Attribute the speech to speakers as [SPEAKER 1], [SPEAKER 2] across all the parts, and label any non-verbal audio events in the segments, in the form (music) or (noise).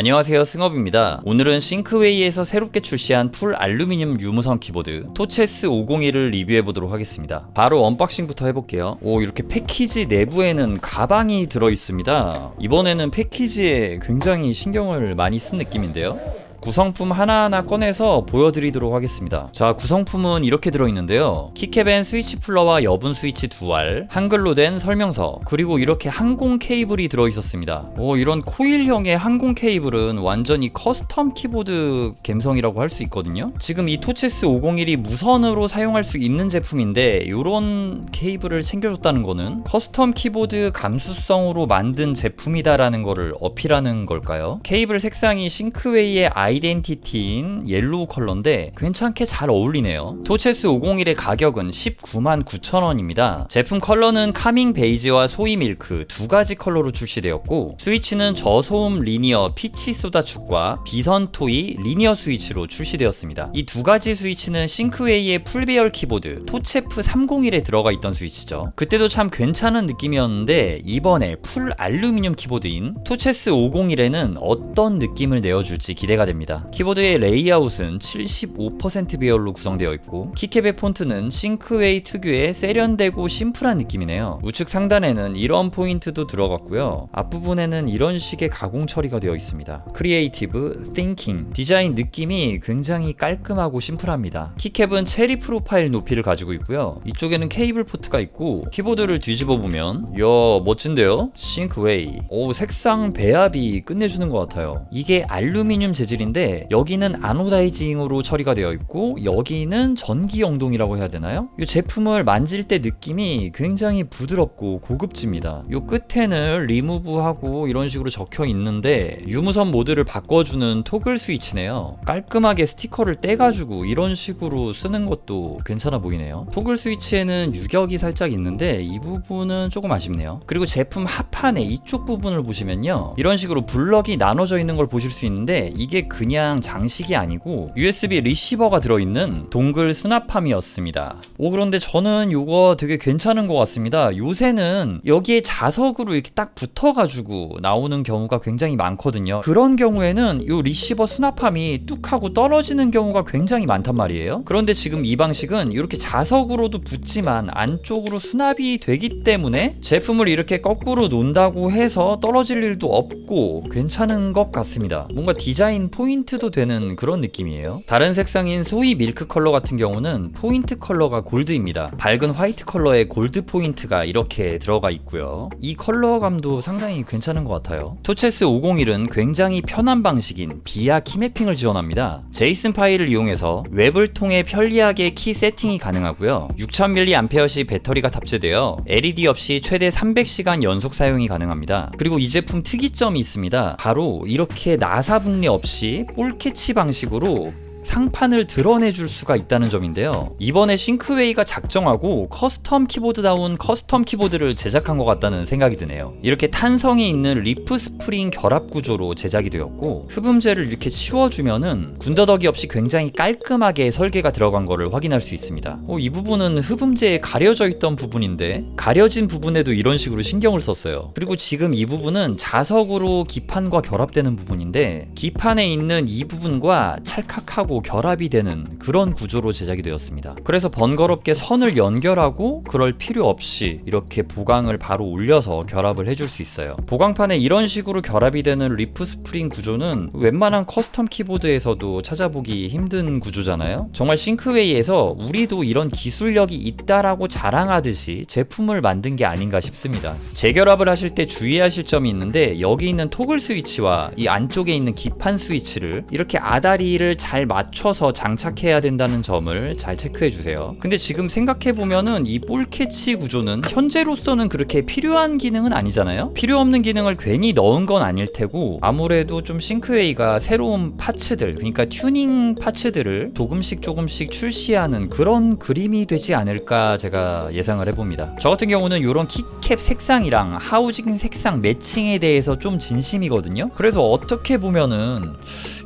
[SPEAKER 1] 안녕하세요 승업입니다. 오늘은 싱크웨이에서 새롭게 출시한 풀 알루미늄 유무선 키보드 토체스 501을 리뷰해보도록 하겠습니다. 바로 언박싱부터 해볼게요. 오 이렇게 패키지 내부에는 가방이 들어있습니다. 이번에는 패키지에 굉장히 신경을 많이 쓴 느낌인데요 구성품 하나하나 꺼내서 보여드리도록 하겠습니다. 자, 구성품은 이렇게 들어있는데요. 키캡엔 스위치 플러와 여분 스위치 두 알, 한글로 된 설명서, 그리고 이렇게 항공 케이블이 들어있었습니다. 오, 이런 코일형의 항공 케이블은 완전히 커스텀 키보드 감성이라고 할 수 있거든요. 지금 이 토체스 501이 무선으로 사용할 수 있는 제품인데 이런 케이블을 챙겨줬다는 거는 커스텀 키보드 감수성으로 만든 제품이다라는 거를 어필하는 걸까요? 케이블 색상이 싱크웨이의 아이 덴티티인 옐로우 컬러인데 괜찮게 잘 어울리네요. 토체스 501의 가격은 19만 9천 원입니다. 제품 컬러는 카밍 베이지와 소이 밀크 두 가지 컬러로 출시되었고 스위치는 저소음 리니어 피치 소다 축과 비선 토이 리니어 스위치로 출시되었습니다. 이 두 가지 스위치는 싱크웨이의 풀배열 키보드 토체프 301에 들어가 있던 스위치죠. 그때도 참 괜찮은 느낌이었는데 이번에 풀 알루미늄 키보드인 토체스 501에는 어떤 느낌을 내어줄지 기대가 됩니다. 키보드의 레이아웃은 75% 배열로 구성되어 있고 키캡의 폰트는 싱크웨이 특유의 세련되고 심플한 느낌이네요. 우측 상단에는 이런 포인트도 들어갔고요. 앞부분에는 이런 식의 가공 처리가 되어 있습니다. 크리에이티브, 띵킹, 디자인 느낌이 굉장히 깔끔하고 심플합니다. 키캡은 체리 프로파일 높이를 가지고 있고요. 이쪽에는 케이블 포트가 있고 키보드를 뒤집어 보면 이야 멋진데요? 싱크웨이. 오 색상 배합이 끝내주는 것 같아요. 이게 알루미늄 재질인 데 여기는 아노다이징으로 처리가 되어 있고 여기는 전기 영동이라고 해야 되나요? 이 제품을 만질 때 느낌이 굉장히 부드럽고 고급집니다. 이 끝에는 리무브하고 이런 식으로 적혀 있는데 유무선 모드를 바꿔주는 토글 스위치네요. 깔끔하게 스티커를 떼가지고 이런 식으로 쓰는 것도 괜찮아 보이네요. 토글 스위치에는 유격이 살짝 있는데 이 부분은 조금 아쉽네요. 그리고 제품 하판의 이쪽 부분을 보시면요. 이런 식으로 블럭이 나눠져 있는 걸 보실 수 있는데 이게 그냥 장식이 아니고 USB 리시버가 들어있는 동글 수납함이었습니다. 오 그런데 저는 이거 되게 괜찮은 것 같습니다. 요새는 여기에 자석으로 이렇게 딱 붙어가지고 나오는 경우가 굉장히 많거든요. 그런 경우에는 이 리시버 수납함이 뚝 하고 떨어지는 경우가 굉장히 많단 말이에요. 그런데 지금 이 방식은 이렇게 자석으로도 붙지만 안쪽으로 수납이 되기 때문에 제품을 이렇게 거꾸로 놓는다고 해서 떨어질 일도 없고 괜찮은 것 같습니다. 뭔가 디자인 포인트 도 되는 그런 느낌이에요. 다른 색상인 소이 밀크 컬러 같은 경우는 포인트 컬러가 골드입니다. 밝은 화이트 컬러의 골드 포인트가 이렇게 들어가 있고요. 이 컬러감도 상당히 괜찮은 것 같아요. 토체스 501은 굉장히 편한 방식인 비아 키매핑을 지원합니다. 제이슨 파일을 이용해서 웹을 통해 편리하게 키 세팅이 가능하고요. 6000mAh 배터리가 탑재되어 LED 없이 최대 300시간 연속 사용이 가능합니다. 그리고 이 제품 특이점이 있습니다. 바로 이렇게 나사 분리 없이 볼 캐치 방식으로 상판을 드러내줄 수가 있다는 점인데요. 이번에 싱크웨이가 작정하고 커스텀 키보드다운 커스텀 키보드를 제작한 것 같다는 생각이 드네요. 이렇게 탄성이 있는 리프 스프링 결합 구조로 제작이 되었고 흡음재를 이렇게 치워주면은 군더더기 없이 굉장히 깔끔하게 설계가 들어간 것을 확인할 수 있습니다. 어, 이 부분은 흡음재에 가려져 있던 부분인데 가려진 부분에도 이런 식으로 신경을 썼어요. 그리고 지금 이 부분은 자석으로 기판과 결합되는 부분인데 기판에 있는 이 부분과 찰칵하고 결합이 되는 그런 구조로 제작이 되었습니다. 그래서 번거롭게 선을 연결하고 그럴 필요 없이 이렇게 보강을 바로 올려서 결합을 해줄 수 있어요. 보강판에 이런 식으로 결합이 되는 리프 스프링 구조는 웬만한 커스텀 키보드에서도 찾아보기 힘든 구조잖아요. 정말 싱크웨이에서 우리도 이런 기술력이 있다라고 자랑하듯이 제품을 만든 게 아닌가 싶습니다. 재결합을 하실 때 주의하실 점이 있는데 여기 있는 토글 스위치와 이 안쪽에 있는 기판 스위치를 이렇게 아다리를 잘 맞 춰서 장착해야 된다는 점을 잘 체크해 주세요. 근데 지금 생각해 보면은 이 볼 캐치 구조는 현재로서는 그렇게 필요한 기능은 아니잖아요. 필요 없는 기능을 괜히 넣은 건 아닐 테고 아무래도 좀 싱크웨이가 새로운 파츠들 그러니까 튜닝 파츠들을 조금씩 조금씩 출시하는 그런 그림이 되지 않을까 제가 예상을 해봅니다. 저 같은 경우는 이런 키캡 색상이랑 하우징 색상 매칭에 대해서 좀 진심이거든요. 그래서 어떻게 보면은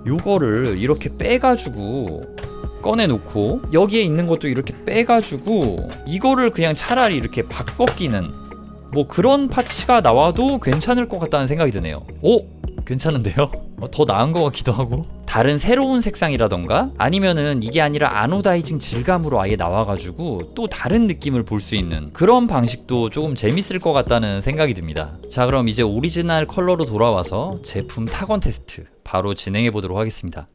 [SPEAKER 1] 요거를 이렇게 빼가지고 꺼내놓고 여기에 있는 것도 이렇게 빼가지고 이거를 그냥 차라리 이렇게 바꿔 끼는 뭐 그런 파츠가 나와도 괜찮을 것 같다는 생각이 드네요. 오! 괜찮은데요? (laughs) 어, 더 나은 것 같기도 하고 다른 새로운 색상이라던가 아니면은 이게 아니라 아노다이징 질감으로 아예 나와가지고 또 다른 느낌을 볼 수 있는 그런 방식도 조금 재밌을 것 같다는 생각이 듭니다 자 그럼 이제 오리지널 컬러로 돌아와서 제품 타건 테스트 바로 진행해 보도록 하겠습니다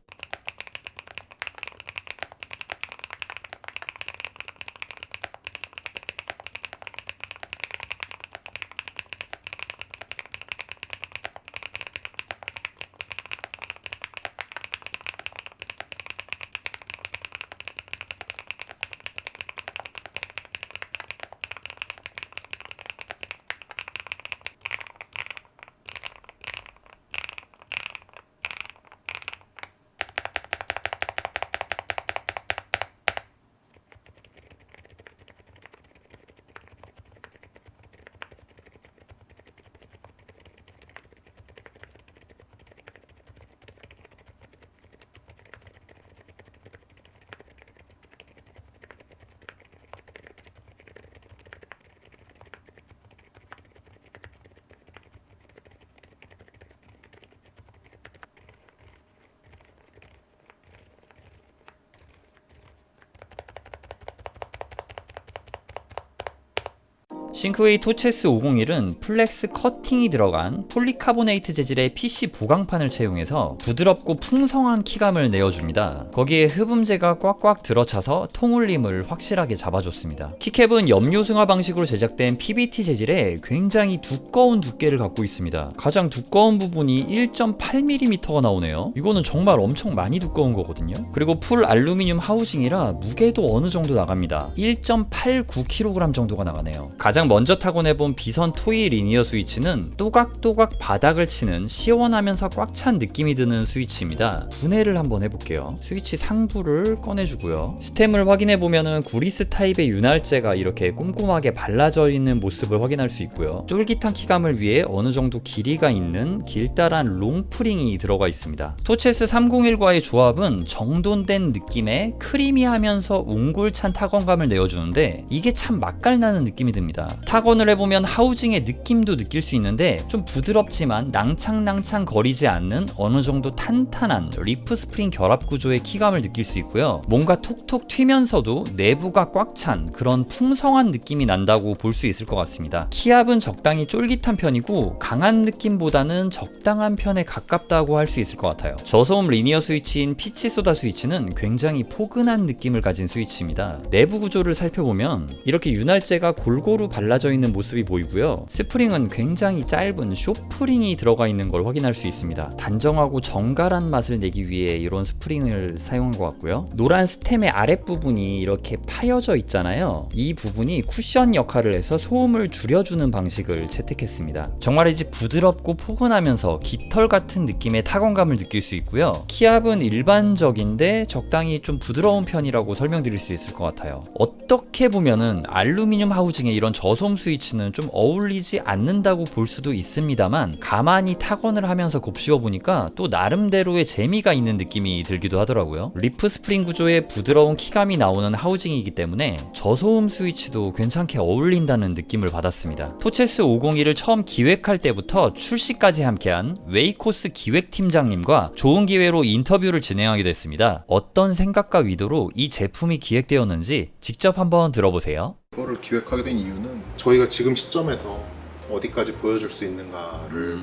[SPEAKER 1] 싱크웨이 토체스 501은 플렉스 커팅이 들어간 폴리카보네이트 재질의 PC 보강판을 채용해서 부드럽고 풍성한 키감을 내어줍니다. 거기에 흡음재가 꽉꽉 들어차서 통울림을 확실하게 잡아줬습니다. 키캡은 염료 승화 방식으로 제작된 PBT 재질의 굉장히 두꺼운 두께를 갖고 있습니다. 가장 두꺼운 부분이 1.8mm가 나오네요. 이거는 정말 엄청 많이 두꺼운 거거든요. 그리고 풀 알루미늄 하우징이라 무게도 어느 정도 나갑니다. 1.89kg 정도가 나가네요. 가장 먼저 타곤해본 비선 토이 리니어 스위치는 또각또각 바닥을 치는 시원하면서 꽉 찬 느낌이 드는 스위치입니다. 분해를 한번 해볼게요. 스위치 상부를 꺼내주고요. 스템을 확인해보면은 구리스 타입의 윤활제가 이렇게 꼼꼼하게 발라져 있는 모습을 확인할 수 있고요. 쫄깃한 키감을 위해 어느 정도 길이가 있는 길다란 롱프링이 들어가 있습니다. 토체스 301과의 조합은 정돈된 느낌의 크리미하면서 옹골찬 타건감을 내어주는데 이게 참 맛깔나는 느낌이 듭니다. 타건을 해보면 하우징의 느낌도 느낄 수 있는데 좀 부드럽지만 낭창낭창 거리지 않는 어느 정도 탄탄한 리프 스프링 결합 구조의 키감을 느낄 수 있고요. 뭔가 톡톡 튀면서도 내부가 꽉 찬 그런 풍성한 느낌이 난다고 볼 수 있을 것 같습니다. 키압은 적당히 쫄깃한 편이고 강한 느낌보다는 적당한 편에 가깝다고 할 수 있을 것 같아요. 저소음 리니어 스위치인 피치 소다 스위치는 굉장히 포근한 느낌을 가진 스위치입니다. 내부 구조를 살펴보면 이렇게 윤활제가 골고루 발라 져 있는 모습이 보이고요. 스프링은 굉장히 짧은 쇼프링이 들어가 있는 걸 확인할 수 있습니다. 단정하고 정갈한 맛을 내기 위해 이런 스프링을 사용한 것 같고요. 노란 스템의 아랫부분이 이렇게 파여져 있잖아요. 이 부분이 쿠션 역할을 해서 소음을 줄여주는 방식을 채택했습니다. 정말이지 부드럽고 포근하면서 깃털 같은 느낌의 타건감을 느낄 수 있고요. 키압은 일반적인데 적당히 좀 부드러운 편이라고 설명드릴 수 있을 것 같아요. 어떻게 보면은 알루미늄 하우징의 이런 저 소음 스위치는 좀 어울리지 않는다고 볼 수도 있습니다만 가만히 타건을 하면서 곱씹어 보니까 또 나름대로의 재미가 있는 느낌이 들기도 하더라고요. 리프 스프링 구조의 부드러운 키감이 나오는 하우징이기 때문에 저소음 스위치도 괜찮게 어울린다는 느낌을 받았습니다. 토체스 501을 처음 기획할 때부터 출시까지 함께한 웨이코스 기획팀장님과 좋은 기회로 인터뷰를 진행하게 됐습니다. 어떤 생각과 의도로 이 제품이 기획되었는지 직접 한번 들어보세요.
[SPEAKER 2] 이거를 기획하게 된 이유는 저희가 지금 시점에서 어디까지 보여줄 수 있는가를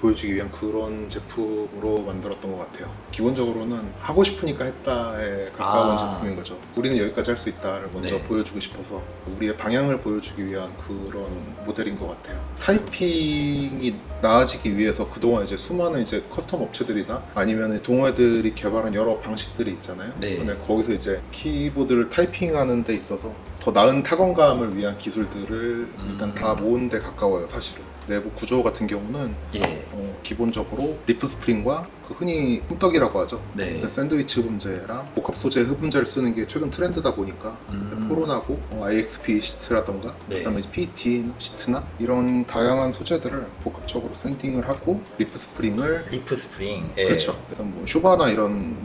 [SPEAKER 2] 보여주기 위한 그런 제품으로 만들었던 것 같아요. 기본적으로는 하고 싶으니까 했다에 가까운
[SPEAKER 1] 아.
[SPEAKER 2] 제품인 거죠. 우리는 여기까지 할 수 있다를 먼저
[SPEAKER 1] 네.
[SPEAKER 2] 보여주고 싶어서 우리의 방향을 보여주기 위한 그런 모델인 것 같아요. 타이핑이 나아지기 위해서 그동안 이제 수많은 이제 커스텀 업체들이나 아니면 동호회들이 개발한 여러 방식들이 있잖아요.
[SPEAKER 1] 네.
[SPEAKER 2] 거기서 이제 키보드를 타이핑하는 데 있어서 더 나은 타건감을 위한 기술들을 일단
[SPEAKER 1] 음.
[SPEAKER 2] 다 모은 데 가까워요, 사실은. 내부 구조 같은 경우는
[SPEAKER 1] 예.
[SPEAKER 2] 어, 기본적으로 리프 스프링과 그 흔히 홈떡이라고 하죠.
[SPEAKER 1] 네.
[SPEAKER 2] 샌드위치 흡음재랑 복합 소재 흡음재를 쓰는 게 최근 트렌드다 보니까
[SPEAKER 1] 음.
[SPEAKER 2] 포론하고 어, IXP 시트라던가
[SPEAKER 1] 네.
[SPEAKER 2] 그다음에 PT 시트나 이런 다양한 소재들을 복합적으로 샌딩을 하고 리프 스프링을
[SPEAKER 1] 리프 스프링.
[SPEAKER 2] 그렇죠. 일단 뭐 쇼바나 이런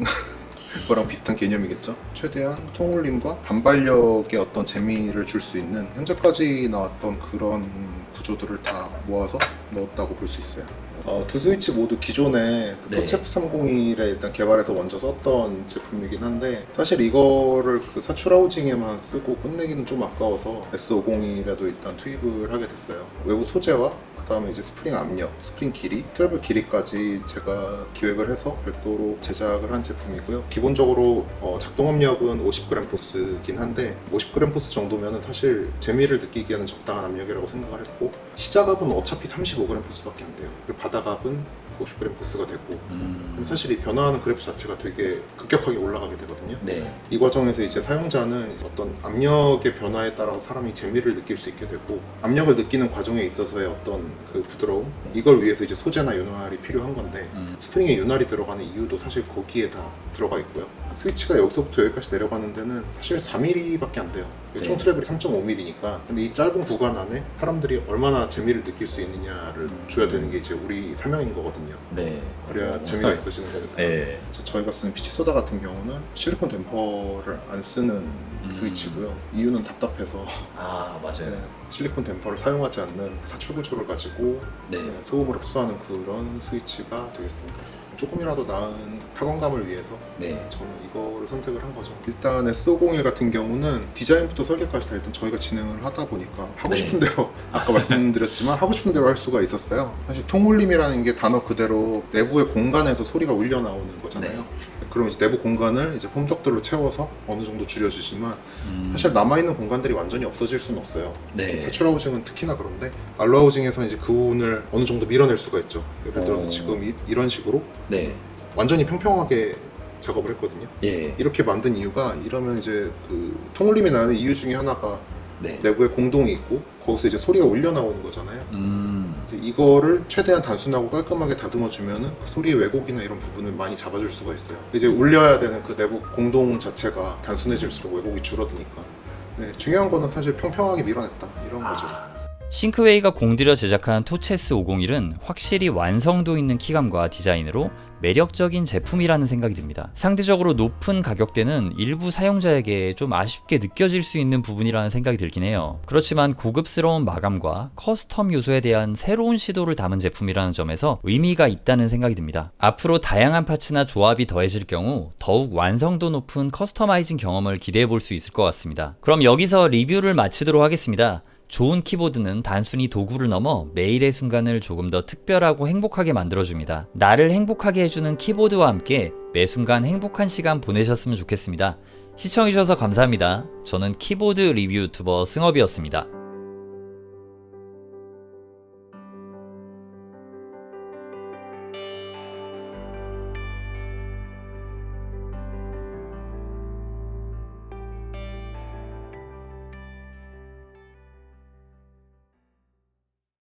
[SPEAKER 2] 거랑 비슷한 개념이겠죠. 최대한 통울림과 반발력의 어떤 재미를 줄 수 있는 현재까지 나왔던 그런 구조들을 다 모아서 넣었다고 볼 수 있어요. 어, 두 스위치 모두 기존에 그
[SPEAKER 1] 네.
[SPEAKER 2] 토체프 301에 일단 개발해서 먼저 썼던 제품이긴 한데 사실 이거를 그 사출 하우징에만 쓰고 끝내기는 좀 아까워서 S501에도 일단 투입을 하게 됐어요. 외부 소재와 그다음에 이제 스프링 압력, 스프링 길이, 트래블 길이까지 제가 기획을 해서 별도로 제작을 한 제품이고요. 기본적으로 어, 작동 압력은 50g 포스긴 한데 50g 포스 정도면은 사실 재미를 느끼기에는 적당한 압력이라고 생각을 했고 시작압은 어차피 35g 포스밖에 안 돼요. 그 바닥압은 50g 포스가 되고 그럼 사실 이 변화하는 그래프 자체가 되게 급격하게 올라가게 되거든요.
[SPEAKER 1] 네.
[SPEAKER 2] 이 과정에서 이제 사용자는 어떤 압력의 변화에 따라서 사람이 재미를 느낄 수 있게 되고 압력을 느끼는 과정에 있어서의 어떤 그 부드러움 이걸 위해서 이제 소재나 윤활이 필요한 건데
[SPEAKER 1] 음.
[SPEAKER 2] 스프링에 윤활이 들어가는 이유도 사실 거기에 다 들어가 있고요. 스위치가 여기서부터 여기까지 내려가는 데는 사실 4mm밖에 안 돼요.
[SPEAKER 1] 네.
[SPEAKER 2] 총 트래블이 3.5mm니까 근데 이 짧은 구간 안에 사람들이 얼마나 재미를 느낄 수 있느냐를 줘야 되는 게 이제 우리 사명인 거거든요.
[SPEAKER 1] 네.
[SPEAKER 2] 그래야 재미가 (laughs) 있어지는 거니까.
[SPEAKER 1] 네.
[SPEAKER 2] 저- 저희가 쓰는 피치 소다 같은 경우는 실리콘 댐퍼를 안 쓰는
[SPEAKER 1] 음.
[SPEAKER 2] 스위치고요. 이유는 답답해서
[SPEAKER 1] 아 맞아요.
[SPEAKER 2] 네, 실리콘 댐퍼를 사용하지 않는 사출 구조를 가 지고
[SPEAKER 1] 네.
[SPEAKER 2] 네, 소음을 흡수하는 그런 스위치가 되겠습니다. 조금이라도 나은 타건감을 위해서
[SPEAKER 1] 네.
[SPEAKER 2] 저는 이거를 선택을 한 거죠. 일단 S501 같은 경우는 디자인부터 설계까지 다 일단 저희가 진행을 하다 보니까 하고
[SPEAKER 1] 네.
[SPEAKER 2] 싶은 대로 (laughs) 아까 말씀드렸지만 하고 싶은 대로 할 수가 있었어요. 사실 통울림이라는 게 단어 그대로 내부의 공간에서 소리가 울려 나오는 거잖아요.
[SPEAKER 1] 네.
[SPEAKER 2] 그럼 이제 내부 공간을 이제 폼덕들로 채워서 어느 정도 줄여주지만
[SPEAKER 1] 음.
[SPEAKER 2] 사실 남아있는 공간들이 완전히 없어질 수는 없어요.
[SPEAKER 1] 네.
[SPEAKER 2] 사출 하우징은 특히나 그런데 알로 하우징에서 이제 그 부분을 어느 정도 밀어낼 수가 있죠. 예를 들어서
[SPEAKER 1] 어.
[SPEAKER 2] 지금 이, 이런 식으로
[SPEAKER 1] 네.
[SPEAKER 2] 완전히 평평하게 작업을 했거든요.
[SPEAKER 1] 예.
[SPEAKER 2] 이렇게 만든 이유가 이러면 이제 그 통울림이 나는 이유 중에 하나가
[SPEAKER 1] 네.
[SPEAKER 2] 내부에 공동이 있고 거기서 이제 소리가 울려 나오는 거잖아요.
[SPEAKER 1] 음.
[SPEAKER 2] 이제 이거를 최대한 단순하고 깔끔하게 다듬어 주면은 그 소리의 왜곡이나 이런 부분을 많이 잡아줄 수가 있어요. 이제 울려야 되는 그 내부 공동 자체가 단순해질수록 왜곡이 줄어드니까. 네, 중요한 거는 사실 평평하게 밀어냈다 이런 거죠.
[SPEAKER 1] 싱크웨이가 공들여 제작한 토체스 501은 확실히 완성도 있는 키감과 디자인으로 매력적인 제품이라는 생각이 듭니다. 상대적으로 높은 가격대는 일부 사용자에게 좀 아쉽게 느껴질 수 있는 부분이라는 생각이 들긴 해요. 그렇지만 고급스러운 마감과 커스텀 요소에 대한 새로운 시도를 담은 제품이라는 점에서 의미가 있다는 생각이 듭니다. 앞으로 다양한 파츠나 조합이 더해질 경우 더욱 완성도 높은 커스터마이징 경험을 기대해 볼 수 있을 것 같습니다. 그럼 여기서 리뷰를 마치도록 하겠습니다. 좋은 키보드는 단순히 도구를 넘어 매일의 순간을 조금 더 특별하고 행복하게 만들어줍니다. 나를 행복하게 해주는 키보드와 함께 매 순간 행복한 시간 보내셨으면 좋겠습니다. 시청해주셔서 감사합니다. 저는 키보드 리뷰 유튜버 승업이었습니다.